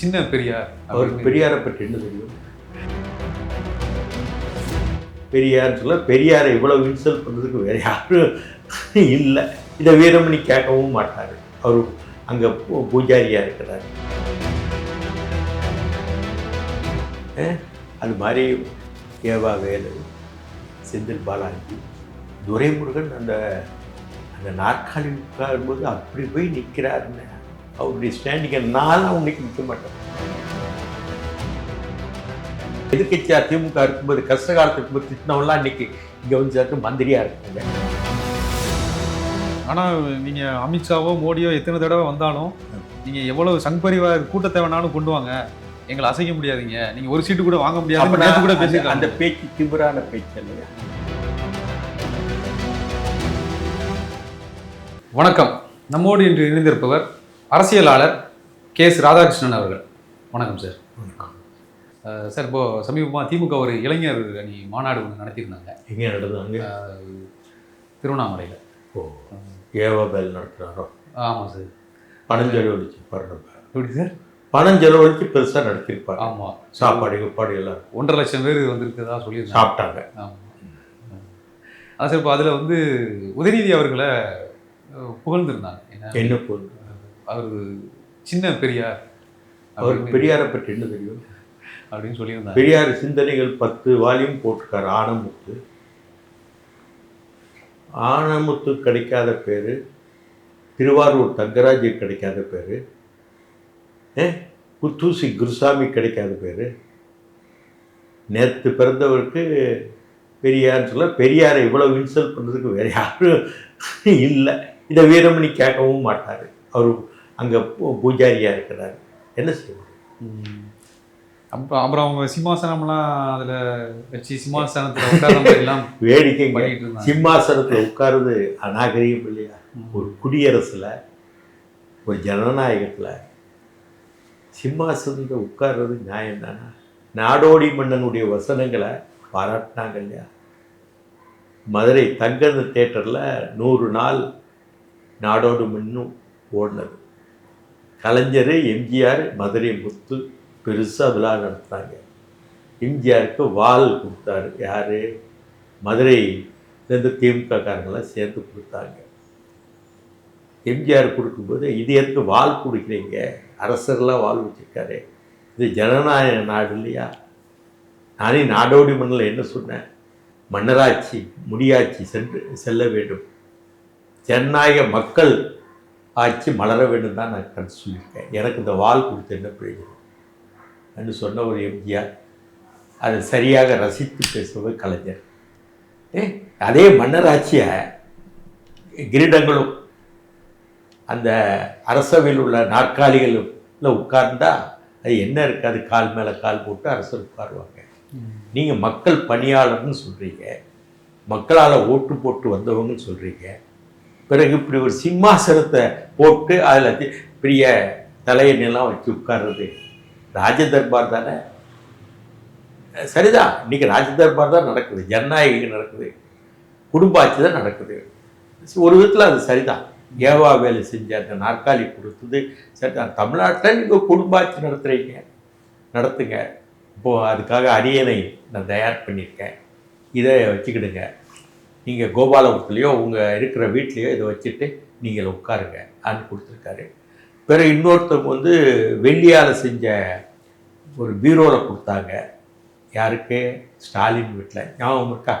சின்ன பெரியார் அவருக்கு பெரியாரை பற்றி என்ன தெரியும் பெரியார்னு சொல்ல பெரியாரை இவ்வளவு இன்சல்ட் பண்ணுறதுக்கு வேற யாரும் இல்லை. இதை வீரமணி கேட்கவும் மாட்டார். அவர் அங்கே பூஜாரியாக இருக்கிறார். அது மாதிரி ஏவா வேலு செந்தில் பாலாஜி துரைமுருகன் அந்த அந்த நாற்காலி உட்காரும்போது அப்படி போய் நிற்கிறாருன்னு அவருடைய ஸ்டாண்டிங்கை நானும் இன்னைக்கு நிற்க மாட்டேன். எதிர்கட்சியா திமுக இருக்கும்போது கஷ்ட காலத்துக்கு இருக்கும்போது திட்டினவெல்லாம் இன்னைக்கு இங்கே வந்து சேர்த்து மந்திரியா இருக்காங்க. ஆனா நீங்க அமித்ஷாவோ மோடியோ எத்தனை தடவை வந்தாலும் நீங்க எவ்வளவு சங் பரிவார் கூட்டத்தை வேணாலும் கொண்டு வாங்க. எங்களை அசைக்க முடியாதீங்க. நீங்க ஒரு சீட்டு கூட வாங்க முடியாது கூட அந்த- அந்த பேச்சு திமிரான பேச்சு இல்லையா வணக்கம். நம்மோடு இன்று இணைந்திருப்பவர் அரசியலாளர் கே எஸ் ராதாகிருஷ்ணன் அவர்கள். வணக்கம் சார். சார் இப்போ சமீபமாக திமுக ஒரு இளைஞர் அணி மாநாடு ஒன்று நடத்தியிருந்தாங்க. எங்கே நடந்தாங்க திருவண்ணாமலையில். ஓ ஏவா பேல் நடத்துகிறாரோ ஆமாம் சார். பணம் செலவழிச்சு பாருங்க எப்படி சார்? பணம் செலவழிச்சு பெருசாக நடத்திருப்பாங்க ஆமாம் சாப்பாடு கீப்பாடு எல்லாம். ஒன்றரை லட்சம் பேர் வந்திருக்கதா சொல்லியிருந்தாங்க. சாப்பிட்டாங்க. ஆமாம் அதான் சார் இப்போ அதில் வந்து உதயநிதி அவர்களை புகழ்ந்திருந்தாங்க. என்ன பொருள் அவர் சின்ன பெரியார். அவருக்கு அப்படின்னு- பெரியாரை பற்றி என்ன தெரியும்? அப்படின்னு சொல்லியிருந்தாங்க பெரியார் சிந்தனைகள் பத்து வால்யூம் போட்டிருக்காரு ஆனமுத்து. ஆனமுத்து கிடைக்காத பேர் திருவாரூர் தங்கராஜ் கிடைக்காத பேர் குத்தூசி குருசாமி கிடைக்காத பேர். நேற்று பிறந்தவருக்கு பெரியார்னு சொல்ல பெரியாரை இவ்வளவு இன்சல்ட் பண்ணுறதுக்கு வேற யாரும் இல்லை. இதை வீரமணி கேட்கவும் மாட்டார். அவர் அங்கே பூஜாரியாக இருக்கிறார். என்ன செய்வார் ம். அப்புறம் அப்புறம் அவங்க சிம்மாசனம்லாம் அதில் வச்சு சிம்மாசனத்தில் உட்கார்ற மாதிரிலாம் இருந்தாங்க. சிம்மாசனத்தில் உட்காருது அநாகரிகம் இல்லையா? ஒரு குடியரசுல ஒரு ஜனநாயகத்தில் சிம்மாசனத்தில் உட்கார்றது நியாயம் தானே நாடோடி மன்னனுடைய வசனங்களை பாராட்டினாங்க இல்லையா? மதுரை தங்கந்த தேட்டரில் நூறு நாள் நாடோடு மண்ணும் ஓடினது. கலைஞர் எம்ஜிஆர் மதுரை முத்து பெருசாக விழா நடத்தினாங்க. எம்ஜிஆருக்கு வால் கொடுத்தாரு. யார்? மதுரையிலேருந்து திமுக காரங்களாம் சேர்ந்து கொடுத்தாங்க. எம்ஜிஆர் கொடுக்கும்போது இது எதுக்கு வால் கொடுக்குறீங்க? அரசர்லாம் வால் வச்சுருக்காரு. இது ஜனநாயக நாடு இல்லையா? நானே நாடோடி மண்ணில் என்ன சொன்னேன்? மன்னராட்சி முடியாட்சி சென்று செல்ல வேண்டும். ஜனநாயக மக்கள் ஆட்சி மலர வேண்டும் தான் நான் கருத்து சொல்லியிருக்கேன். எனக்கு இந்த வால் கொடுத்து என்ன பிரயோஜனம்? என்று சொன்ன ஒரு எம்ஜிஆர் அதை சரியாக ரசித்து பேசுவது கலைஞர். ஏ அதே மன்னராட்சியை கிரீடங்களும் அந்த அரசவையில் உள்ள நாற்காலிகளும் உட்கார்ந்தா அது என்ன இருக்காது கால் மேலே கால் போட்டு அரசர் உட்காருவாங்க. நீங்கள் மக்கள் பணியாளர்னு சொல்கிறீங்க மக்களால் ஓட்டு போட்டு வந்தவங்கன்னு சொல்கிறீங்க பிறகு இப்படி ஒரு சிம்மாசனத்தை போட்டு அதில் பெரிய தலையெண்ணெல்லாம் வச்சு உட்கார்றது. ராஜ தர்பார் தானே? சரிதான். இன்னைக்கு ராஜ தர்பார் தான் நடக்குது. ஜனநாயகம் நடக்குது. குடும்ப தான் நடக்குது. ஒரு விதத்தில் அது சரிதான். ஏவா வேலை செஞ்ச அந்த நாற்காலி கொடுத்தது சரிதான் தமிழ்நாட்டில் நீங்கள் குடும்பாச்சு நடத்துகிறீங்க நடத்துங்க. இப்போது அதுக்காக அரியணை நான் தயார் பண்ணியிருக்கேன். இதை வச்சுக்கிடுங்க. நீங்கள் கோபாலபுரத்துலேயோ உங்கள் இருக்கிற வீட்லேயோ இதை வச்சுட்டு நீங்கள் உட்காருங்க ஆன்னு கொடுத்துருக்காரு. பிறகு இன்னொருத்தவங்க வந்து வெள்ளியால் செஞ்ச ஒரு பீரோவில் கொடுத்தாங்க. யாருக்கு? ஸ்டாலின் வீட்டில் ஞாபகம் இருக்கா.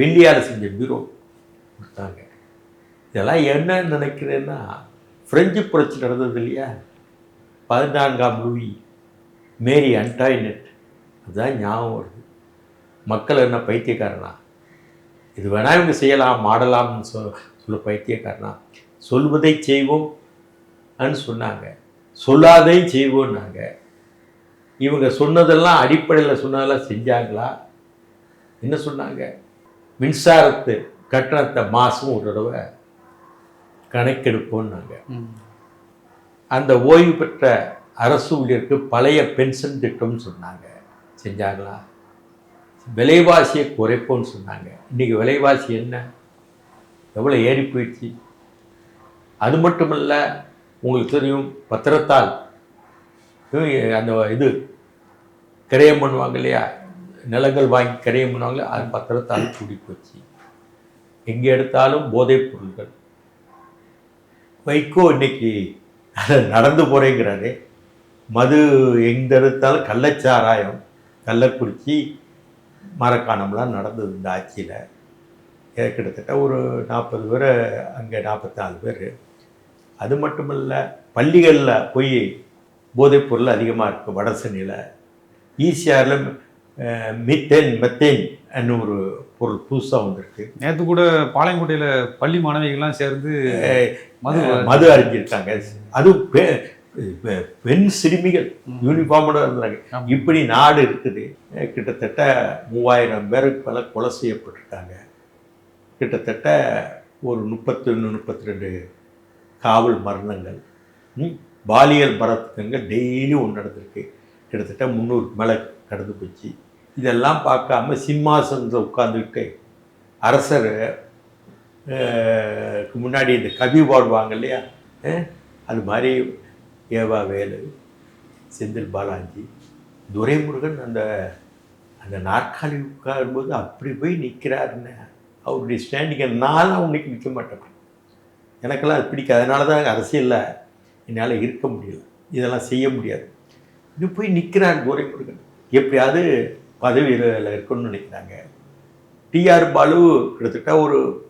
வெள்ளியால் செஞ்ச பீரோ கொடுத்தாங்க. இதெல்லாம் என்ன நினைக்கிறேன்னா பிரெஞ்சு புரட்சி நடந்தது இல்லையா? பதினான்காம் லூயி மேரி அன்டாய்னட் அதுதான் ஞாபகம் வருது. மக்கள் என்ன பைத்தியக்காரனா? இது வேணா இவங்க செய்யலாம் மாடலாம்னு சொல் சொல்ல பைத்தியக்காரனா? சொல்வதை செய்வோம் ன்னு சொன்னாங்க. சொல்லாதையும் செய்வோம்னாங்க. இவங்க சொன்னதெல்லாம் அடிப்படையில் சொன்னதெல்லாம் செஞ்சாங்களா? என்ன சொன்னாங்க? மின்சாரத்து கட்டணத்தை மாதம் ஒரு தடவை கணக்கெடுப்போம்னாங்க. அந்த ஓய்வு பெற்ற அரசு ஊழியருக்கு பழைய பென்ஷன் திட்டம்னு சொன்னாங்க. செஞ்சாங்களா? விலைவாசியை குறைப்போம்னு சொன்னாங்க. இன்றைக்கி விலைவாசி என்ன? எவ்வளோ ஏறி போயிடுச்சு? அது மட்டுமல்ல உங்களுக்கு தெரியும் பத்திரத்தால் அந்த இது கிரயம் பண்ணுவாங்க இல்லையா? நிலங்கள் வாங்கி கிரயம் பண்ணுவாங்களே அது பத்திரத்தால் கூடி போச்சு. எங்கே எடுத்தாலும் போதைப் பொருள்கள். வைகோ இன்னைக்கு நடந்து போகிறேங்கிறாரு மது எங்கே எடுத்தாலும் கள்ளச்சாராயம் கள்ளக்குறிச்சி மரக்காணம்லாம் நடந்தது இந்த ஆட்சியில். கிட்டத்தட்ட ஒரு நாற்பது பேர் அங்கே நாற்பத்தாலு பேர். அது மட்டுமல்ல பள்ளிகளில் போய் போதைப் பொருள் அதிகமாக இருக்குது வட சென்னையில் ஈசிஆரில் மித்தேன் மெத்தேன் என்னும் ஒரு பொருள் புதுசாக வந்திருக்கு. நேத்து கூட பாளையங்கோட்டையில பள்ளி மாணவிகள்லாம் சேர்ந்து மது மது அறிஞ்சிருக்காங்க பெ- பெண் சிறுமிகள் யூனிஃபார்மோட இருந்தாங்க. இப்படி நாடு இருக்குது. கிட்டத்தட்ட மூவாயிரம் பேருக்கு மேல கொலை செய்யப்பட்டிருக்காங்க கிட்டத்தட்ட ஒரு முப்பத்தொன்று முப்பத்தி ரெண்டு காவல் மரணங்கள் பாலியல் பரத்துக்கங்கள் டெய்லி ஒன்று நடந்திருக்கு. கிட்டத்தட்ட முந்நூறுக்கு மேலே கடந்து போச்சு. இதெல்லாம் பார்க்காம சிம்மாசனத்தில் உட்காந்துக்கிட்டு அரசர் முன்னாடி இந்த கவி பாடுவாங்க இல்லையா? அது மாதிரி ஏவா வேலு செந்தில் பாலாஜி துரைமுருகன் அந்த அந்த நாற்காலி உட்காரும்போது அப்படி போய் நிற்கிறாருன்னு அவருடைய ஸ்டாண்டிங்கை நானும் அவனுக்கு நிற்க மாட்டேன். எனக்கெல்லாம் அது பிடிக்காது. அதனால தான் அரசியலில் என்னால் இருக்க முடியல. இதெல்லாம் செய்ய முடியாது. இது போய் நிற்கிறார் துரைமுருகன். எப்படியாவது பதவியில் இருக்கணும்னு நினைக்கிறாங்க. டிஆர் பாலு கிட்டத்தட்ட ஒரு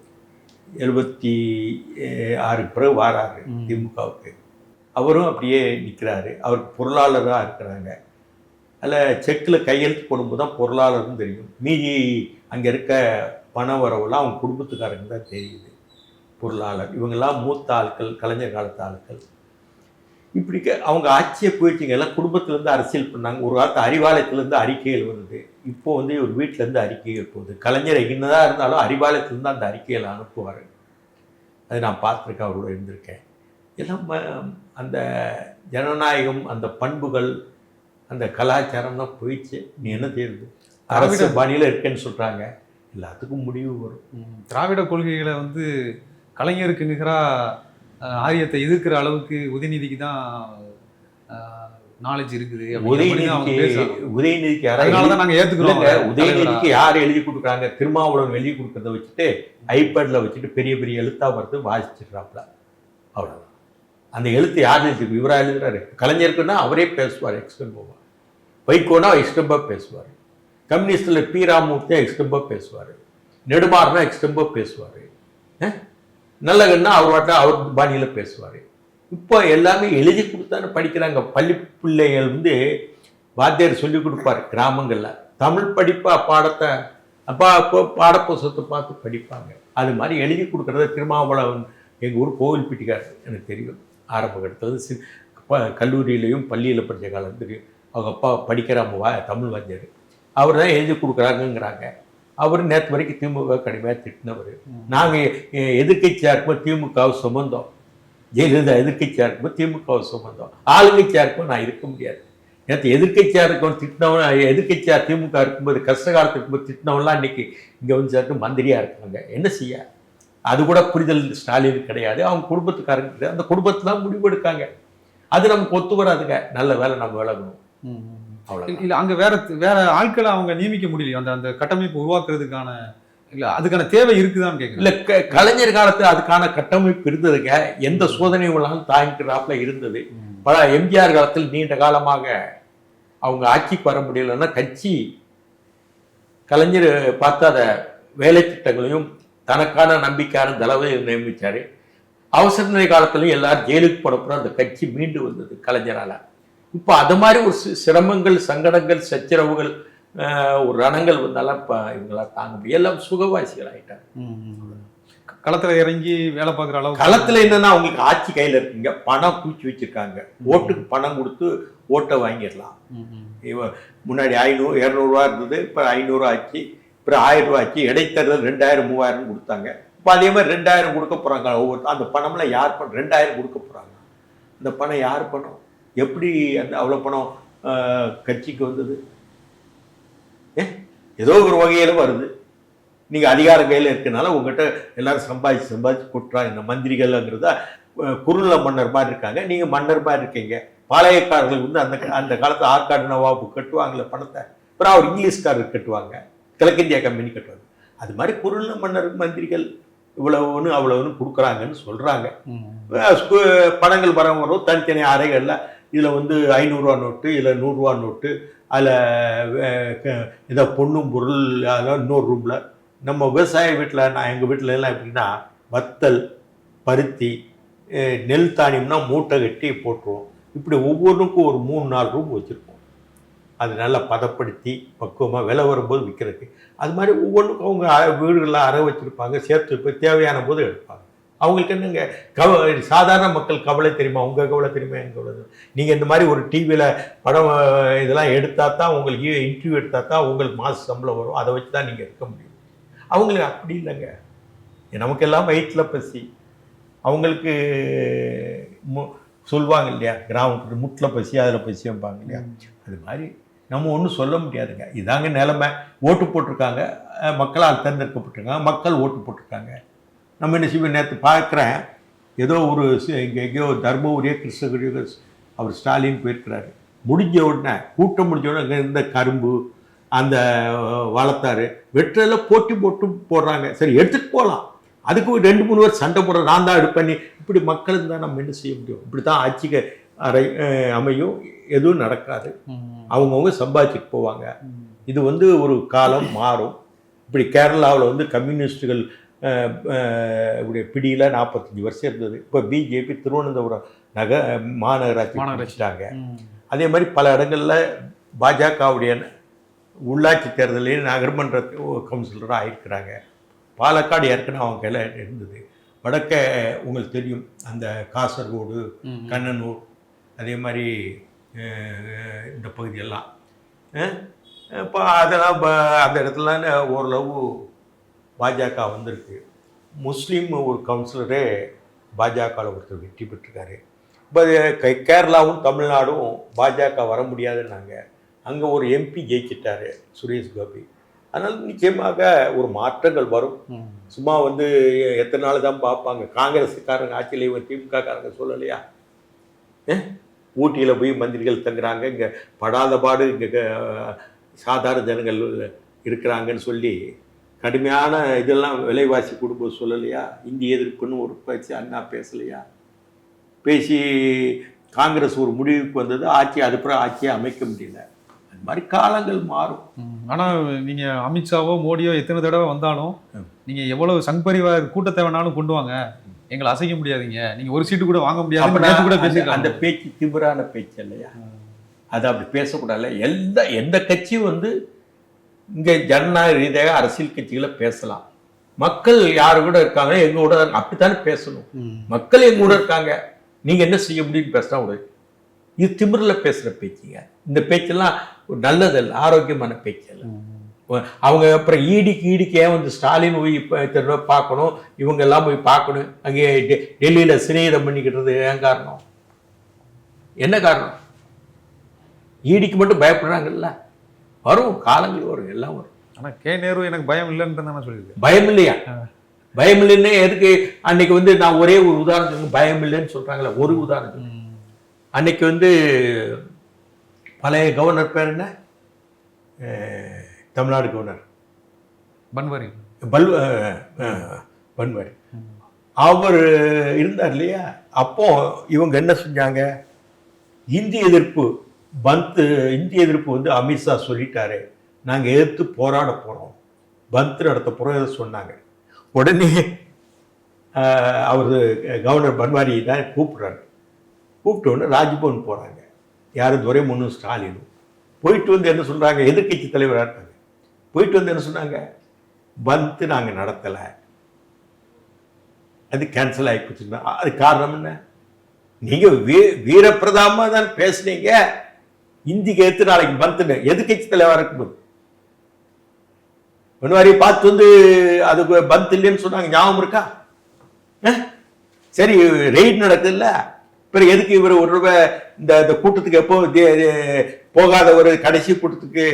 எழுபத்தி ஆறுக்கு பிறகு வாராரு. திமுகவுக்கு. அவரும் அப்படியே நிற்கிறாரு அவர் பொருளாளராக இருக்கிறாங்க. அதில் செக்கில் கையெழுத்து போடும்போது தான் பொருளாளர்னு தெரியும். மீதி அங்கே இருக்க பண வரவுலாம் அவங்க குடும்பத்துக்காரங்க தான் தெரியுது. பொருளாளர். இவங்கெல்லாம் மூத்த ஆட்கள் கலைஞர் காலத்து ஆட்கள். இப்படி அவங்க ஆட்சியை போயிடுச்சுங்க. எல்லாம் குடும்பத்துலேருந்து அரசியல் பண்ணாங்க. ஒரு காலத்து அறிவாலயத்துலேருந்து அறிக்கைகள் வருது இப்போ வந்து ஒரு வீட்டிலேருந்து அறிக்கைகள் போகுது கலைஞர் என்னதான் இருந்தாலும் அறிவாலயத்துலேருந்து அந்த அறிக்கைகளை அனுப்புவார். அது நான் பார்த்துருக்கேன் அவரோட இருந்திருக்கேன். எல்லாம் அந்த ஜனநாயகம் அந்த பண்புகள் அந்த கலாச்சாரம்லாம் போயிடுச்சு. நீ என்ன செய்யுது அரசு பாணியில் இருக்கேன்னு சொல்கிறாங்க எல்லாத்துக்கும் முடிவு வரும். திராவிட கொள்கைகளை வந்து கலைஞருக்கு நிகரா அஹ், ஆரியத்தை எதிர்க்கிற அளவுக்கு உதயநிதிக்கு தான் நாலேஜ் இருக்குது உதயநிதிக்கு. உதயநிதிக்கு அதனால தான் நாங்க ஏத்துக்கிறோம் இல்லைங்க, அவரை உதயநிதிக்கு யார் எழுதி கொடுக்குறாங்க? திருமாவளவன் எழுதி கொடுக்கறத வச்சுட்டு ஐபேட்ல வச்சுட்டு பெரிய பெரிய எழுத்தா வருது வாசிச்சிடுறாப்புல. அவ்வளவுதான். அந்த எழுத்து யார் எழுதி இவராக எழுதுகிறாரு கலைஞருக்குன்னா அவரே பேசுவார் எக்ஸ்டெம்பா வைகோனா எக்ஸ்டெம்பா பேசுவார். கம்யூனிஸ்டில் பி ராமூர்த்தியா எக்ஸ்டெம்பா பேசுவார். நெடுமாறுனா எக்ஸ்டெம்பா பேசுவார். நல்லகன்னா அவர் வாட்டா அவர் பாணியில் பேசுவார். இப்போ எல்லாமே எழுதி கொடுத்தான்னு படிக்கிறாங்க. பள்ளி பிள்ளைகள் வந்து வாத்தியார் சொல்லி கொடுப்பார் கிராமங்களில். தமிழ் படிப்பா பாடத்தை அப்பா அப்போ பாடப்புசத்தை பார்த்து படிப்பாங்க. அது மாதிரி எழுதி கொடுக்குறத திருமாவளவன் எங்கள் ஊர் கோவில்பட்டிக்கார் எனக்கு தெரியும். ஆரம்ப கட்டத்தில் சி கல்லூரியிலையும் பள்ளியில் படித்த காலம் தெரியும் அவங்க அப்பா படிக்கிறாம வா தமிழ் வாத்தியார். அவர் தான் எழுதி கொடுக்குறாங்கங்கிறாங்க. அவர் நேற்று வரைக்கும் திமுக கடுமையாக திட்டினவர். நாங்கள் எதிர்க்கட்சியாக இருக்கும்போது திமுகவை சுமந்தோம். ஜெயலலிதா எதிர்க்கட்சியாக இருக்கும்போது திமுகவை சுமந்தோம். ஆளுங்கட்சியாக இருக்கும்போது நான் இருக்க முடியாது. நேற்று எதிர்க்கட்சியாக இருக்கவன் திட்டினவன் எதிர்க்கட்சியாக திமுக இருக்கும்போது கஷ்ட காலத்துக்கு இருக்கும்போது திட்டினவன்லாம் இன்னைக்கு இங்கே வந்து சேர்த்து மந்திரியாக இருக்காங்க. என்ன செய்ய? அது கூட புரிதல் ஸ்டாலின் கிடையாது. அவங்க குடும்பத்துக்காரங்க கிடையாது. அந்த குடும்பத்துல தான் முடிவு எடுக்காங்க. அது நமக்கு ஒத்து வராதுங்க. நல்ல வேலை நம்ம விலகணும். அவ்வளோ இல்ல அங்க வேற வேற ஆட்களை அவங்க நியமிக்க முடியலையா? அந்த அந்த கட்டமைப்பு உருவாக்குறதுக்கான இல்ல அதுக்கான தேவை இருக்குதான்னு கேக்குறேன். இல்ல க- கலைஞர் காலத்துல அதுக்கான கட்டமைப்பு இருந்ததுங்க. எந்த சோதனை உள்ளாலும் தாங்கிக்கிறாப்புல இருந்தது. பல எம்ஜிஆர் காலத்தில் நீண்ட காலமாக அவங்க ஆட்சிக்கு வர முடியலன்னா கட்சி கலைஞர் பார்த்து அதை வேலை திட்டங்களையும் தனக்கான நம்பிக்கையான தலைவரை நியமிச்சாரு. அவசர நிலை காலத்துலையும் எல்லாரும் ஜெயிலுக்கு போனப்புறம் அந்த கட்சி மீண்டு வந்தது கலைஞரால. இப்போ அது மாதிரி ஒரு சிரமங்கள் சங்கடங்கள் சச்சரவுகள் ஒரு ரணங்கள் வந்தாலும் இப்போ இவங்களாம் தாங்க எல்லாம் சுகவாசிகள் ஆயிட்டாங்க. ம், ம். க- களத்துல இறங்கி வேலை பார்க்குற அளவுக்கு களத்துல என்னன்னா அவங்களுக்கு ஆட்சி கையில இருக்குங்க. பணம் பூச்சி வச்சிருக்காங்க. ஓட்டுக்கு பணம் கொடுத்து ஓட்டை வாங்கிடலாம். முன்னாடி ஐநூறு இரநூறுவா இருந்தது. இப்போ ஐநூறு ஆச்சு. அப்புறம் ஆயிரம் ரூபாய்க்கு இடைத்தேர்தல் ரெண்டாயிரம் மூவாயிரம் கொடுத்தாங்க. இப்போ அதே மாதிரி ரெண்டாயிரம் கொடுக்க போகிறாங்க ஒவ்வொரு அந்த பணம்லாம் யார் பண்ண ரெண்டாயிரம் கொடுக்க போகிறாங்க அந்த பணம் யார் பணம்? எப்படி அந்த அவ்வளோ பணம் கட்சிக்கு வந்தது? ஏ ஏதோ ஒரு வகையில் வருது. நீங்கள் அதிகாரம் கையில் இருக்கனால உங்ககிட்ட எல்லாரும் சம்பாதிச்சு சம்பாதிச்சு கொட்டுறாங்க இந்த மந்திரிகள்ங்கிறதா குருள மன்னர் மாதிரி இருக்காங்க. நீங்கள் மன்னர் மாதிரி இருக்கீங்க. பாளையக்காரர்கள் வந்து அந்த அந்த காலத்தில் ஆற்காடு நவாபு கட்டுவாங்களே பணத்தை. அப்புறம் அவர் இங்கிலீஷ்காரர் கட்டுவாங்க. கிழக்கிந்தியா கம்பெனி கட்டுவாங்க. அது மாதிரி குறுநில மன்னர் மந்திரிகள் இவ்வளவுன்னு அவ்வளவுன்னு கொடுக்குறாங்கன்னு ஸ்கூ- பணங்கள் வர வரும் தனித்தனி அறைகளில் இதில் வந்து ஐநூறுரூவா நோட்டு இதில் நூறுரூவா நோட்டு அதில் இதை பொண்ணும் பொருள் அதெல்லாம் இன்னொரு ரூமில் நம்ம விவசாய வீட்டில் நான் எங்கள் வீட்டில எல்லாம் எப்படின்னா வத்தல் பருத்தி நெல் தானியம்னா மூட்டை கட்டி போட்டுருவோம். இப்படி ஒவ்வொன்றுக்கும் ஒரு மூணு நாலு ரூம் வச்சுருப்போம். அது நல்லா பதப்படுத்தி பக்குவமாக விலை வரும்போது விற்கிறதுக்கு. அது மாதிரி ஒவ்வொன்றுக்கும் அவங்க வீடுகளில் அறை வச்சுருப்பாங்க சேர்த்து போய் தேவையான போது எடுப்பாங்க. அவங்களுக்கு என்னங்க கவ சாதாரண மக்கள் கவலை தெரியுமா? உங்கள் கவலை தெரியுமா? எங்கள் கவலை நீங்கள் இந்த மாதிரி ஒரு டிவியில் படம் இதெல்லாம் எடுத்தால் தான் உங்களுக்கு இன்டர்வியூ எடுத்தால் தான் உங்களுக்கு மாத சம்பளம் வரும். அதை வச்சு தான் நீங்கள் இருக்க முடியும். அவங்களுக்கு அப்படி இல்லைங்க. நமக்கெல்லாம் வயிற்றில் பசி. அவங்களுக்கு மு- சொல்லுவாங்க இல்லையா? கிராமத்தில் முட்டில் பசி அதில் பசி வைப்பாங்க இல்லையா அது மாதிரி நம்ம ஒன்றும் சொல்ல முடியாதுங்க. இதாங்க நிலைமை. ஓட்டு போட்டிருக்காங்க. மக்களால் தேர்ந்தெடுக்கப்பட்டிருக்காங்க. மக்கள் ஓட்டு போட்டிருக்காங்க. நம்ம என்ன செய்வோம்? நேற்று பார்க்குறேன். ஏதோ ஒரு இங்கே எங்கேயோ தர்மபுரியோ கிருஷ்ணகிரியோ அவர் ஸ்டாலின் போயிருக்கிறாரு. முடிஞ்ச உடனே கூட்டம் முடிஞ்ச உடனே அங்கே இருந்த கரும்பு அந்த வளர்த்தாரு வெற்றில போட்டி போட்டு போடுறாங்க. சரி எடுத்துகிட்டு போகலாம் அதுக்கு ரெண்டு மூணு பேர் சண்டை போடுற நான் தான் எடுப்பேன். இப்படி மக்கள் தான் நம்ம என்ன செய்ய முடியும்? இப்படி தான் ஆட்சிக்கு அஹ், அமையும் எதுவும் நடக்காது. அவங்கவுங்க சம்பாதிச்சுட்டு போவாங்க. இது வந்து ஒரு காலம் மாறும். இப்படி கேரளாவில் வந்து கம்யூனிஸ்டுகள் உடைய பிடியில் நாற்பத்தஞ்சு வருஷம் இருந்தது. இப்போ பிஜேபி திருவனந்தபுரம் நக மாநகராட்சி. மாநகராட்சி. வச்சுட்டாங்க அதே மாதிரி பல இடங்களில் பாஜகவுடைய உள்ளாட்சி தேர்தலையும் நகர்மன்ற கவுன்சிலராக ஆயிருக்கிறாங்க. பாலக்காடு ஏற்கனவே அவங்க கையில் இருந்தது. வடக்க உங்களுக்கு தெரியும் அந்த காசர்கோடு கண்ணனூர் அதே மாதிரி இந்த பகுதியெல்லாம். இப்போ அதெல்லாம் ப- அந்த இடத்துல ஓரளவு பாஜக வந்திருக்கு. முஸ்லீம் ஒரு கவுன்சிலரே பாஜகவில் ஒருத்தர் வெற்றி பெற்றிருக்காரு. இப்போ கே- கேரளாவும் தமிழ்நாடும் பாஜக வர முடியாதுன்னாங்க. அங்கே ஒரு எம்பி ஜெயிச்சிட்டாரு சுரேஷ் கோபி. அதனால் நிச்சயமாக ஒரு மாற்றங்கள் வரும். சும்மா வந்து எத்தனை நாள் தான் பார்ப்பாங்க. காங்கிரஸுக்காரங்க ஆட்சியில் இவங்க திமுக காரங்க சொல்லலையா ஊட்டியில் போய் மந்திரிகள் தங்குறாங்க. இங்கே படாத பாடு இங்கே சாதாரண ஜனங்கள் இருக்கிறாங்கன்னு சொல்லி கடுமையான இதெல்லாம் விலைவாசி குடும்பம் சொல்லலையா? இந்திய எதிர்ப்புன்னு ஒரு பேச்சு அண்ணா பேசலையா? பேசி காங்கிரஸ் ஒரு முடிவுக்கு வந்தது ஆட்சி அதுக்கப்புறம் ஆட்சியை அமைக்க முடியல. அது மாதிரி காலங்கள் மாறும். ஆனா நீங்க அமித்ஷாவோ மோடியோ எத்தனை தடவை வந்தாலும் நீங்க எவ்வளவு சங் பரிவார் கூட்டத்தை வேணாலும் கொண்டு வாங்க. எங்களை அசைக்க முடியாதீங்க. நீங்க ஒரு சீட்டு கூட வாங்க முடியாது கூட அந்த- அந்த பேச்சு திமிரான பேச்சு இல்லையா? அது அப்படி பேசக்கூடாதுல்ல. எந்த எந்த கட்சியும் வந்து இங்கே ஜனநாயக ரீதியாக அரசியல் கட்சிகளை பேசலாம். மக்கள் யாரு கூட இருக்காங்க எங்க கூட. அப்படித்தானே பேசணும். மக்கள் எங்க கூட இருக்காங்க. நீங்க என்ன செய்ய முடியும்னு பேசினா கூட இது திமிரில் பேசுற பேச்சுங்க. இந்த பேச்செல்லாம் நல்லதல்ல ஆரோக்கியமான பேச்சு அல்ல. அவங்க அப்புறம் ஈடிக்கு ஈடிக்கு ஏன் வந்து ஸ்டாலின் போய் இப்போ பார்க்கணும். இவங்க எல்லாம் போய் பார்க்கணும். அங்கே டெ- டெல்லியில சிநேகிதம் பண்ணிக்கிட்டது ஏன் காரணம்? என்ன காரணம்? ஈடிக்கு மட்டும் பயப்படுறாங்கல்ல. வரும் காலங்கள் வரும் எல்லாம் வரும். ஆனா கே. நேரு எனக்கு பயம் இல்லைன்னு தானே சொல்லியிருக்கேன் பயம் இல்லையா? பயம் இல்லைன்னு எதுக்கு? அன்னைக்கு வந்து நான் ஒரே ஒரு உதாரணம் சொல்லுங்க பயம் இல்லைன்னு சொல்றாங்களே ஒரு உதாரணம் சொல்லுங்க. அன்னைக்கு வந்து பழைய கவர்னர் பேர் என்ன? தமிழ்நாடு கவர்னர். பன்வாரி. பல் பன்வாரி. அவர் இருந்தார் இல்லையா? அப்போ இவங்க என்ன செஞ்சாங்க? இந்தி எதிர்ப்பு பந்த் இந்தி எதிர்ப்பு வந்து அமித்ஷா சொல்லிட்டாரு. நாங்கள் எதிர்த்து போராட போகிறோம் பந்த் நடத்த போகிறோம் இதை சொன்னாங்க. உடனே அவர் கவர்னர் பன்வாரி தான் கூப்பிட்றாரு. கூப்பிட்ட உடனே ராஜ்பவன் போகிறாங்க யார்? துரைமுன்னு ஸ்டாலினும் போயிட்டு வந்து என்ன சொல்கிறாங்க எதிர்க்கட்சி தலைவராக போயிட்டு வந்து என்ன சொன்னாங்க? பந்த் நாங்கள் நடத்தலை. அது கேன்சல் ஆகி போச்சுன்னா அது காரணம் என்ன? நீங்கள் வீ வீரப்பிரதாமாக தான் பேசுனீங்க. இந்திக்கு எடுத்து நாளைக்கு பந்துன்னு எதிர்க்கட்சி தலைவராக இருக்கும்போது? பன்வாரி பார்த்து வந்து அது பந்த் இல்லைன்னு சொன்னாங்க. ஞாபகம் இருக்கா? அஹ்? சரி ரெய்ட் நடக்குதுல்ல? பிறகு எதுக்கு இவர் ஒரு ரூபாய் இந்த இந்த கூட்டத்துக்கு எப்போ போகாத ஒரு கடைசி கூட்டத்துக்கு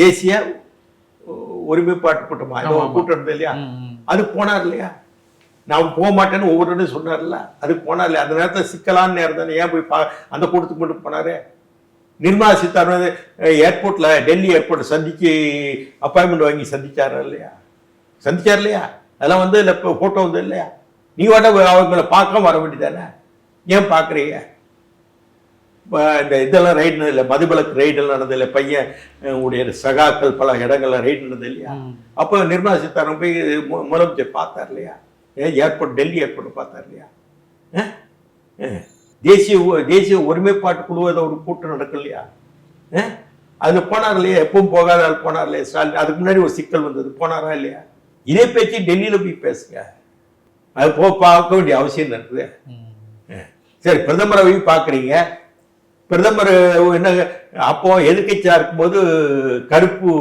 தேசிய ஒருமைப்பாட்டு கூட்டமா. கூட்டம் இருந்தது இல்லையா? அது போனார் இல்லையா? நான் போக மாட்டேன்னு ஒவ்வொரு சொன்னார்ல. அதுக்கு போனார்ல அந்த நேரத்தில் சிக்கலான நேரம் தானே. ஏன் போய் பா அந்த கூட்டத்துக்கு மட்டும் போனாரு? நிர்மலா சீதாராமன் ஏர்போர்ட்ல டெல்லி ஏர்போர்ட் சந்திச்சு அப்பாயின்மெண்ட் வாங்கி சந்திச்சாரா இல்லையா? சந்திச்சார் இல்லையா? அதெல்லாம் வந்து இல்லை இப்போ ஃபோட்டோ வந்து இல்லையா? நீ வாட்ட அவங்கள பார்க்க வர வேண்டியதானே? ஏன் பார்க்குறீங்க? இந்த இதெல்லாம் ரைடு இல்லை மதுபலக் ரைடெல்லாம் நடந்தது இல்லை பையன் உடைய சகாக்கள் பல இடங்கள்ல ரைடு நடந்தது இல்லையா? அப்போ நிர்மலா சீதாராமன் போய் முதலமைச்சர் பார்த்தார் இல்லையா? ஏர்போர்ட் டெல்லி ஏர்போர்ட் பார்த்தார் இல்லையா. தேசிய தேசிய ஒருமைப்பாட்டு குழு ஏதோ ஒரு கூட்டம் நடக்கும் இல்லையா? அதுல போனார் இல்லையா? எப்பவும் போகாத போனார் இல்லையா? ஸ்டாலின் அதுக்கு முன்னாடி ஒரு சிக்கல் வந்தது. போனாரா இல்லையா? இதே பேச்சு டெல்லியில போய் பேசுங்க. அது போ பார்க்க வேண்டிய அவசியம் இருக்குது. சரி பிரதமரை போய் பார்க்குறீங்க. பிரதமர் என்ன அப்போ எதிர்க்கட்சியா இருக்கும்போது கருப்பு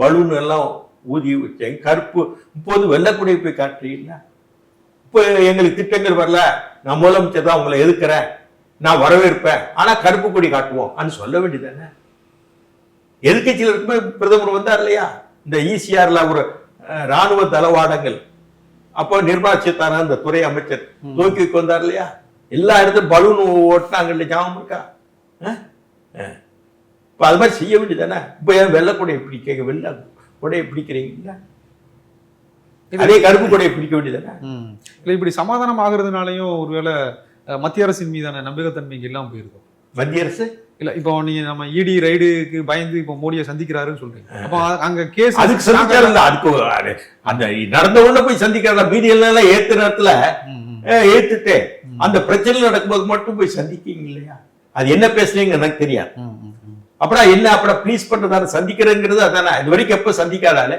பலூன் எல்லாம் ஊதி வச்சேன். கருப்பு இப்போது வெள்ளக்குடியை போய் காட்டுறீங்களா? இப்போ எங்களுக்கு திட்டங்கள் வரல. நான் முதலமைச்சர் தான் உங்களை எதுக்குறேன் நான் வரவேற்பேன். ஆனா கருப்பு கொடி காட்டுவோம். சொல்ல வேண்டியதானே? எதிர்க்கட்சியில் இருக்கும்போது பிரதமர் வந்தார் இல்லையா? இந்த ஈசிஆர்ல ஒரு அஹ், ராணுவ தளவாடங்கள். அப்போ நிர்மலா சீதாராமன் இந்த துறை அமைச்சர்? தூக்கிக்கு வந்தார் இல்லையா எல்லா இடத்துலும் பலூன் ஓட்டினாங்க இல்லையா ஞாபகம் இருக்கா. இப்ப அது மாதிரி செய்ய வேண்டியதானே இப்ப ஏன் வெள்ளை கொடையை பிடிக்க வெள்ளை கொடையை பிடிக்கிறீங்களா? அதே கருப்பு கொடையை பிடிக்க வேண்டியதானே. இல்ல இப்படி சமாதானம் ஆகுறதுனாலயும் ஒருவேளை மத்திய அரசின் மீதான நம்பகத்தன்மைக்கு எல்லாம் போயிருக்கும். மத்திய அரசு? இல்ல இப்போ நீங்க நம்ம இடி ரைடுக்கு பயந்து இப்போ மோடியை சந்திக்கிறாருன்னு சொல்றீங்க. அப்போ அங்க கேஸ் அதுக்கு இல்ல, அதுக்கு அந்த நடந்த உடனே போய் சந்திக்கிறதா மீதி எல்லாம் ஏத்து நேரத்துல ஏத்துட்டு அந்த பிரச்சனை நடக்கும்போது மட்டும் போய் சந்திக்கீங்க இல்லையா? அது என்ன பேசுறீங்க எனக்கு தெரியாது. அப்புறம் என்ன அப்புறம் ப்ளீஸ் பண்றதான சந்திக்கிறேங்கிறது அதானே. இது வரைக்கும் எப்போ சந்திக்காதால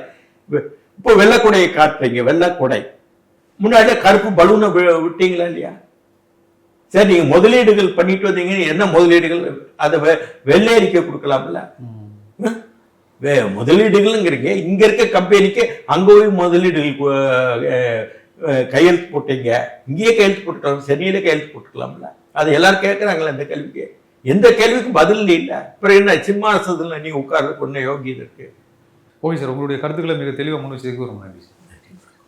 இப்ப- வெள்ளக்குடையை காட்டுறீங்க வெள்ளக்குடை. முன்னாடியே கருப்பு பலூனை விட்டீங்களா இல்லையா? சரி நீங்க முதலீடுகள் பண்ணிட்டு வந்தீங்க என்ன முதலீடுகள்? அதை வெள்ளை அறிக்கை கொடுக்கலாம்ல. வே முதலீடுகள்ங்கிறீங்க. இங்க இருக்க கம்பெனிக்கு அங்க போய் முதலீடுகள் கையெழுத்து போட்டீங்க. இங்கேயே கையெழுத்து போட்டுக்கலாம். சென்னையில கையெழுத்து போட்டுக்கலாம்ல. அது எல்லாரும் கேட்கறாங்களா இந்த கேள்விக்கு. எந்த கேள்விக்கும் பதில் இல்லை அப்புறம் என்ன சிம்மாசனத்துல நீ உட்கார்றதுக்கு ஒன்றும் யோகியம் இருக்கு. Okay sir. உங்களுடைய கருத்துக்களை மிக தெளிவாக முன் வச்சதுக்கு ரொம்ப நன்றி